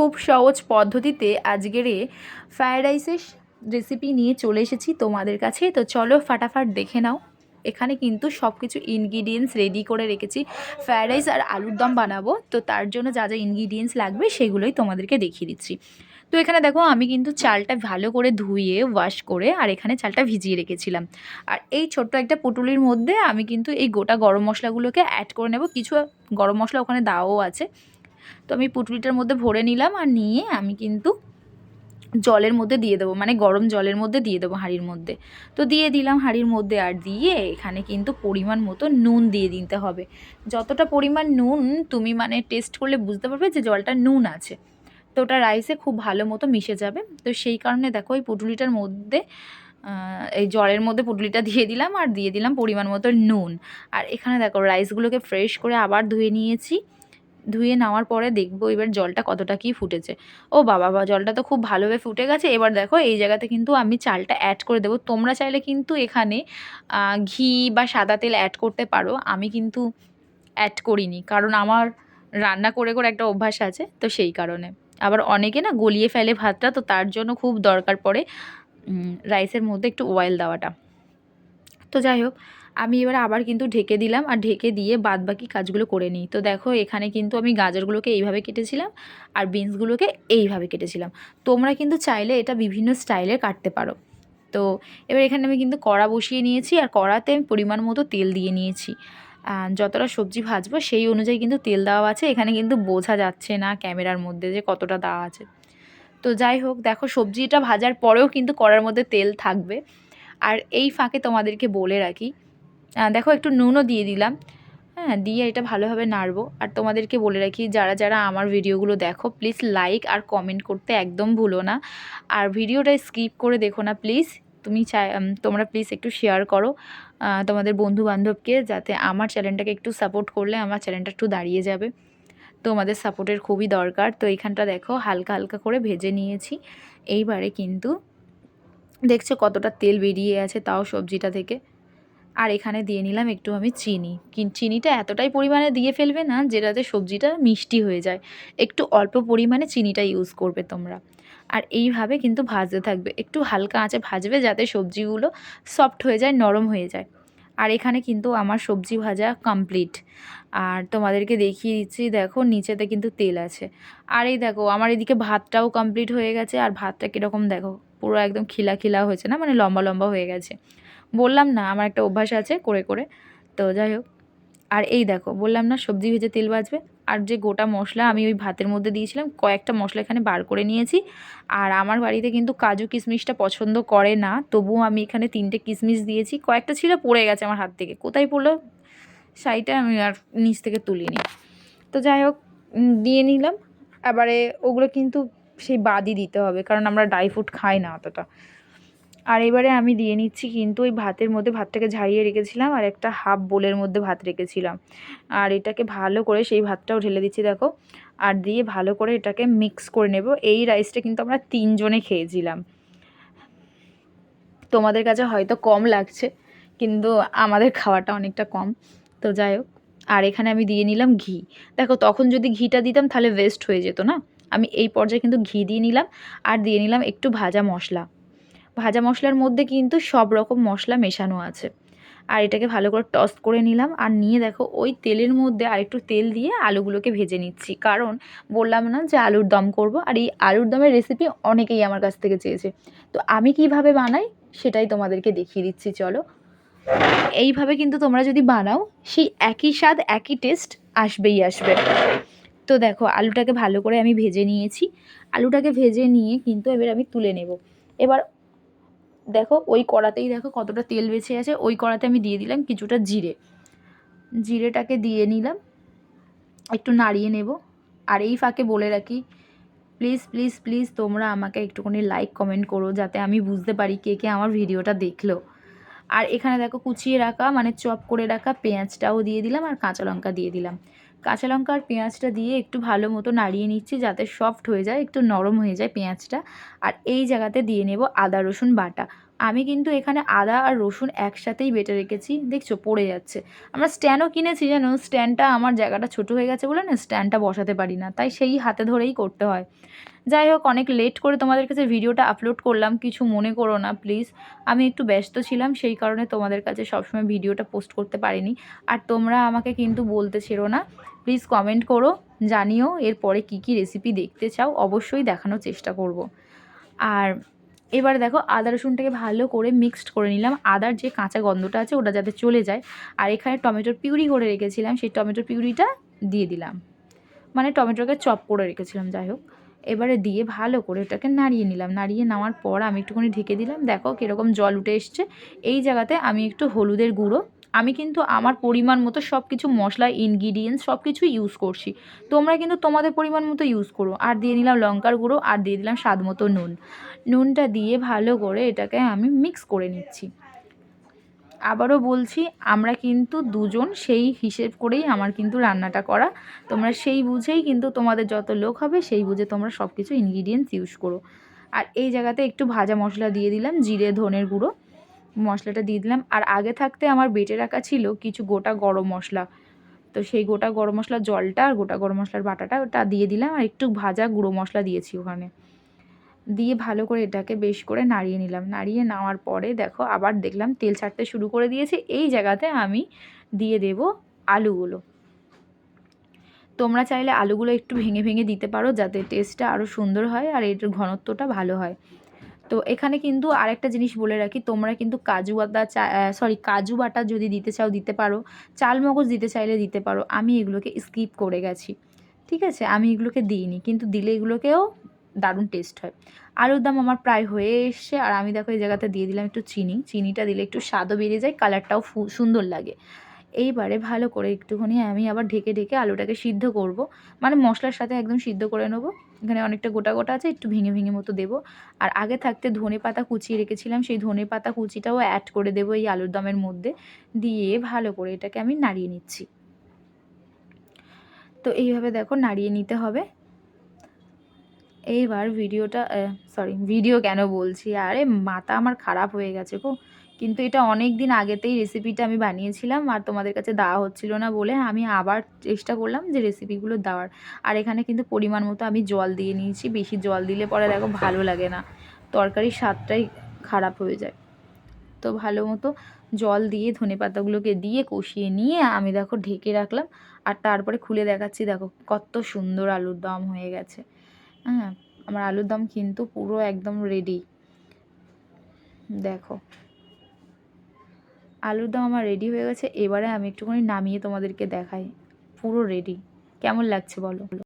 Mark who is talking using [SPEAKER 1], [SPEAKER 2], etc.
[SPEAKER 1] খুব সহজ পদ্ধতিতে আজকের এ ফ্রায়েড রাইসের রেসিপি নিয়ে চলে এসেছি তোমাদের কাছে। তো চলো ফাটাফাট দেখে নাও। এখানে কিন্তু সব কিছু ইনগ্রিডিয়েন্টস রেডি করে রেখেছি। ফ্রায়েড রাইস আর আলুর দম বানাবো। তো তার জন্য যা যা ইনগ্রিডিয়েন্টস লাগবে সেগুলোই তোমাদেরকে দেখিয়ে দিচ্ছি। তো এখানে দেখো, আমি কিন্তু চালটা ভালো করে ধুয়ে ওয়াশ করে আর এখানে চালটা ভিজিয়ে রেখেছিলাম। আর এই ছোট্ট একটা পুটুলির মধ্যে আমি কিন্তু এই গোটা গরম মশলাগুলোকে অ্যাড করে নেব। কিছু গরম মশলা ওখানে দাওও আছে। তো আমি পুটুলিটার মধ্যে ভরে নিলাম আর নিয়ে আমি কিন্তু জলের মধ্যে দিয়ে দেবো মানে গরম জলের মধ্যে দিয়ে দেবো হাঁড়ির মধ্যে। তো দিয়ে দিলাম হাঁড়ির মধ্যে আর দিয়ে এখানে কিন্তু পরিমাণ মতো নুন দিয়ে দিতে হবে। যতটা পরিমাণ নুন তুমি মানে টেস্ট করলে বুঝতে পারবে যে জলটা নুন আছে। তো ওটা রাইসে খুব ভালো মতো মিশে যাবে। তো সেই কারণে দেখো ওই পুটুলিটার মধ্যে এই জলের মধ্যে পুটুলিটা দিয়ে দিলাম আর দিয়ে দিলাম পরিমাণ মতো নুন। আর এখানে দেখো রাইসগুলোকে ফ্রেশ করে আবার ধুয়ে নিয়েছি। ধুয়ে নেওয়ার পরে দেখব এবার জলটা কতটা কি ফুটেছে। ও বাবা, বা জলটা তো খুব ভালোভাবে ফুটে গেছে। এবার দেখো এই জায়গাতে কিন্তু আমি চালটা অ্যাড করে দেবো। তোমরা চাইলে কিন্তু এখানে ঘি বা সাদা তেল অ্যাড করতে পারো। আমি কিন্তু অ্যাড করিনি, কারণ আমার রান্না করে করে একটা অভ্যাস আছে তো সেই কারণে। আবার অনেকে না গলিয়ে ফেলে ভাতটা, তো তার জন্য খুব দরকার পড়ে রাইসের মধ্যে একটু অয়েল দেওয়াটা। তো যাই হোক আমি এবার আবার কিন্তু ঢেকে দিলাম আর ঢেকে দিয়ে বাদ বাকি কাজগুলো করে নিই। তো দেখো, এখানে কিন্তু আমি গাজরগুলোকে এইভাবে কেটেছিলাম আর বিনসগুলোকে এইভাবে কেটেছিলাম। তোমরা কিন্তু চাইলে এটা বিভিন্ন স্টাইলে কাটতে পারো। তো এবার এখানে আমি কিন্তু কড়া বসিয়ে নিয়েছি আর কড়াতে আমি পরিমাণ মতো তেল দিয়ে নিয়েছি। যতটা সবজি ভাজবো সেই অনুযায়ী কিন্তু তেল দেওয়া আছে। এখানে কিন্তু বোঝা যাচ্ছে না ক্যামেরার মধ্যে যে কতটা দেওয়া আছে। তো যাই হোক, দেখো, সবজিটা ভাজার পরেও কিন্তু কড়ার মধ্যে তেল থাকবে। আর এই ফাঁকে তোমাদেরকে বলে রাখি দেখো একটু নুনও দিয়ে দিলাম। হ্যাঁ দিয়ে এটা ভালোভাবে নাড়বো। আর তোমাদেরকে বলে রাখি, যারা যারা আমার ভিডিওগুলো দেখো প্লিজ লাইক আর কমেন্ট করতে একদম ভুলো না। আর ভিডিওটা স্কিপ করে দেখো না প্লিজ তুমি চাই তোমরা প্লিজ একটু শেয়ার করো তোমাদের বন্ধু বান্ধবকে যাতে আমার চ্যানেলটাকে একটু সাপোর্ট করলে আমার চ্যানেলটা একটু দাঁড়িয়ে যাবে। তোমাদের সাপোর্টের খুবই দরকার। তো এইখানটা দেখো, হালকা হালকা করে ভেজে নিয়েছি। এইবারে কিন্তু দেখছ কতটা তেল বেরিয়ে আছে তাও সবজিটা থেকে। আর এখানে দিয়ে নিলাম একটু আমি চিনি। চিনিটা এতটাই পরিমাণে দিয়ে ফেলবে না যেটাতে সবজিটা মিষ্টি হয়ে যায়। একটু অল্প পরিমাণে চিনিটা ইউজ করবে তোমরা। আর এইভাবে কিন্তু ভাজতে থাকবে। একটু হালকা আঁচে ভাজবে যাতে সবজিগুলো সফট হয়ে যায়, নরম হয়ে যায়। আর এখানে কিন্তু আমার সবজি ভাজা কমপ্লিট আর তোমাদেরকে দেখিয়ে দিচ্ছি, দেখো নিচেতে কিন্তু তেল আছে। আর এই দেখো, আমার এদিকে ভাতটাও কমপ্লিট হয়ে গেছে। আর ভাতটা কীরকম দেখো, পুরো একদম খিলা খিলা হয়েছে না? মানে লম্বা লম্বা হয়ে গেছে। বললাম না, আমার একটা অভ্যাস আছে করে করে। তো যাই হোক, আর এই দেখো, বললাম না সবজি ভেজে তেল বাজবে। আর যে গোটা মশলা আমি ওই ভাতের মধ্যে দিয়েছিলাম, কয়েকটা মশলা এখানে বার করে নিয়েছি। আর আমার বাড়িতে কিন্তু কাজু কিশমিশটা পছন্দ করে না, তবুও আমি এখানে তিনটে কিশমিশ দিয়েছি। কয়েকটা ছিল, পড়ে গেছে আমার হাত থেকে। কোথায় পড়ল? শাড়িটা আমি আর নিচ থেকে তুলিনি। তো যাই হোক দিয়ে নিলাম। এবারে ওগুলো কিন্তু সেই বাদই দিতে হবে, কারণ আমরা ড্রাই ফ্রুট খাই না অতটা। আর এবারে আমি দিয়ে নিচ্ছি কিন্তু ওই ভাতের মধ্যে ভাতটাকে ঝাড়িয়ে রেখেছিলাম আর একটা হাফ বোলের মধ্যে ভাত রেখেছিলাম। আর এটাকে ভালো করে সেই ভাতটাও ঢেলে দিচ্ছি, দেখো। আর দিয়ে ভালো করে এটাকে মিক্স করে নেব। এই রাইসটা কিন্তু আমরা তিনজনে খেয়েছিলাম। তোমাদের কাছে হয়তো কম লাগছে, কিন্তু আমাদের খাওয়াটা অনেকটা কম। তো যাই হোক, আর এখানে আমি দিয়ে নিলাম ঘি। দেখো, তখন যদি ঘিটা দিতাম তাহলে ওয়েস্ট হয়ে যেত না। আমি এই পর্যায়ে কিন্তু ঘি দিয়ে নিলাম, আর দিয়ে নিলাম একটু ভাজা মশলা। ভাজা মশলার মধ্যে কিন্তু সব রকম মশলা মেশানো আছে। আর এটাকে ভালো করে টস করে নিলাম। আর নিয়ে দেখো, ওই তেলের মধ্যে আরেকটু তেল দিয়ে আলুগুলোকে ভেজে নিচ্ছি। কারণ বললাম না যে আলুর দম করব। আর এই আলুর দমের রেসিপি অনেকেই আমার কাছ থেকে চেয়েছে। তো আমি কীভাবে বানাই সেটাই তোমাদেরকে দেখিয়ে দিচ্ছি, চলো। এইভাবে কিন্তু তোমরা যদি বানাও, সেই একই স্বাদ, একই টেস্ট আসবেই আসবে। তো দেখো, আলুটাকে ভালো করে আমি ভেজে নিয়েছি। আলুটাকে ভেজে নিয়ে কিন্তু এবার আমি তুলে নেব। এবার দেখো, ওই কড়াতেই দেখো কতটা তেল বেছে আছে, ওই কড়াতে আমি দিয়ে দিলাম কিছুটা জিরে। জিরেটাকে দিয়ে নিলাম, একটু নাড়িয়ে নেব। আর এই ফাঁকে বলে রাখি প্লিজ প্লিজ প্লিজ তোমরা আমাকে একটুখানি লাইক কমেন্ট করো যাতে আমি বুঝতে পারি কে কে আমার ভিডিওটা দেখল। আর এখানে দেখো কুচিয়ে রাখা মানে চপ করে রাখা পেঁয়াজটাও দিয়ে দিলাম আর কাঁচা লঙ্কা দিয়ে দিলাম। কাঁচা লঙ্কা আর পেঁয়াজটা দিয়ে একটু ভালো মতো নাড়িয়ে নিচ্ছি যাতে সফট হয়ে যায়, একটু নরম হয়ে যায় পেঁয়াজটা। আর এই জায়গাতে দিয়ে নেব আদা রসুন বাটা। আমি কিন্তু এখানে আদা আর রসুন একসাথেই বেটে রেখেছি। দেখছ, পড়ে যাচ্ছে। আমরা স্ট্যান্ডও কিনেছি যেন স্ট্যান্ডটা আমার জায়গাটা ছোটো হয়ে গেছে বলে না স্ট্যান্ডটা বসাতে পারি না। তাই সেই হাতে ধরেই করতে হয়। যাই হোক, অনেক লেট করে তোমাদের কাছে ভিডিওটা আপলোড করলাম। কিছু মনে করো না প্লিজ আমি একটু ব্যস্ত ছিলাম, সেই কারণে তোমাদের কাছে সবসময় ভিডিওটা পোস্ট করতে পারিনি। আর তোমরা আমাকে কিন্তু বলতে ছেড়ো না। প্লিজ কমেন্ট করো, জানিও, এরপরে কি কি রেসিপি দেখতে চাও, অবশ্যই দেখানোর চেষ্টা করব। আর এবার দেখো আদা রসুনটাকে ভালো করে মিক্সড করে নিলাম। আদার যে কাঁচা গন্ধটা আছে, ওটা যাতে চলে যায়। আর এখানে টমেটোর পিউরি করে রেখেছিলাম, সেই টমেটোর পিউরিটা দিয়ে দিলাম। মানে টমেটোকে চপ করে রেখেছিলাম, যাই হোক। এবারে দিয়ে ভালো করে ওটাকে নাড়িয়ে নিলাম। নাড়িয়ে নেওয়ার পর আমি একটুখানি ঢেকে দিলাম। দেখো কীরকম জল উঠে এসছে। এই জায়গাতে আমি একটু হলুদের গুঁড়ো আমি কিন্তু আমার পরিমাণ মতো সব কিছু মশলা ইনগ্রিডিয়েন্টস সব কিছু ইউজ করছি। তোমরা কিন্তু তোমাদের পরিমাণ মতো ইউজ করো। আর দিয়ে নিলাম লঙ্কার গুঁড়ো, আর দিয়ে দিলাম স্বাদ মতো নুন। নুনটা দিয়ে ভালো করে এটাকে আমি মিক্স করে নিচ্ছি। আবারও বলছি, আমরা কিন্তু দুজন সেই হিসেব করেই আমার কিন্তু রান্নাটা করা। তোমরা সেই বুঝেই কিন্তু তোমাদের যত লোক হবে, সেই বুঝে তোমরা সব কিছু ইনগ্রিডিয়েন্টস ইউজ করো। আর এই জায়গাতে একটু ভাজা মশলা দিয়ে দিলাম, জিরে, ধনের গুঁড়ো। মশলাটা দিয়ে দিলাম। আর আগে থাকতে আমার বেটে রাখা ছিল কিছু গোটা গরম মশলা। তো সেই গোটা গরম মশলার জলটা আর গোটা গরম মশলার বাটাটা ওটা দিয়ে দিলাম। আর একটু ভাজা গুঁড়ো মশলা দিয়েছি ওখানে। দিয়ে ভালো করে এটাকে বেশ করে নাড়িয়ে নিলাম। নাড়িয়ে নেওয়ার পরে দেখো আবার দেখলাম তেল ছাড়তে শুরু করে দিয়েছে। এই জায়গাতে আমি দিয়ে দেব আলুগুলো। তোমরা চাইলে আলুগুলো একটু ভেঙে ভেঙে দিতে পারো যাতে টেস্টটা আরও সুন্দর হয় আর এটার ঘনত্বটা ভালো হয়। তো এখানে কিন্তু আরেকটা জিনিস বলে রাখি, তোমরা কিন্তু কাজু চা সরি কাজু বাটা যদি দিতে চাও দিতে পারো, চাল মগজ দিতে চাইলে দিতে পারো, আমি এগুলোকে স্কিপ করে গেছি, ঠিক আছে? আমি এগুলোকে দিইনি, কিন্তু দিলে এগুলোকেও দারুণ টেস্ট হয়। আলুর দাম আমার প্রায় হয়ে এসছে, আর আমি দেখো এই জায়গাতে দিয়ে দিলাম একটু চিনি, চিনিটা দিলে একটু স্বাদও বেড়ে যায় কালারটাও সুন্দর লাগে। এইবারে ভালো করে একটুখানি আমি আবার ঢেকে ঢেকে আলুটাকে সিদ্ধ করব। মানে মশলার সাথে একদম সিদ্ধ করে নেব। এখানে অনেকটা গোটা গোটা আছে, একটু ভেঙে ভেঙে মতো দেবো। আর আগে থাকতে ধনে পাতা কুচিয়ে রেখেছিলাম, সেই ধনে পাতা কুচিটাও অ্যাড করে দেবো এই আলুর দমের মধ্যে। দিয়ে ভালো করে এটাকে আমি নাড়িয়ে নিচ্ছি। তো এইভাবে দেখো নাড়িয়ে নিতে হবে। এইবার ভিডিওটা সরি ভিডিও কেন বলছি? আরে মাথা আমার খারাপ হয়ে গেছে গো। কিন্তু এটা অনেক দিন আগেতেই রেসিপিটা আমি বানিয়েছিলাম আর তোমাদের কাছে দেওয়া হচ্ছিল না বলে আমি আবার চেষ্টা করলাম যে রেসিপিগুলো দেওয়ার। আর এখানে কিন্তু পরিমাণ মতো আমি জল দিয়ে নিয়েছি বেশি জল দিলে পরে দেখো ভালো লাগে না। তরকারির স্বাদটাই খারাপ হয়ে যায়। তো ভালো মতো জল দিয়ে ধনে পাতাগুলোকে দিয়ে কষিয়ে নিয়ে আমি দেখো ঢেকে রাখলাম আর তারপরে খুলে দেখাচ্ছি দেখো কত সুন্দর আলুর দম হয়ে গেছে। হ্যাঁ আমার আলুর দম কিন্তু পুরো একদম রেডি দেখো। আলুর দম আমার রেডি হয়ে গেছে, এবারে আমি একটুখানি নামিয়ে তোমাদেরকে দেখাই। পুরো রেডি কেমন লাগছে বলো?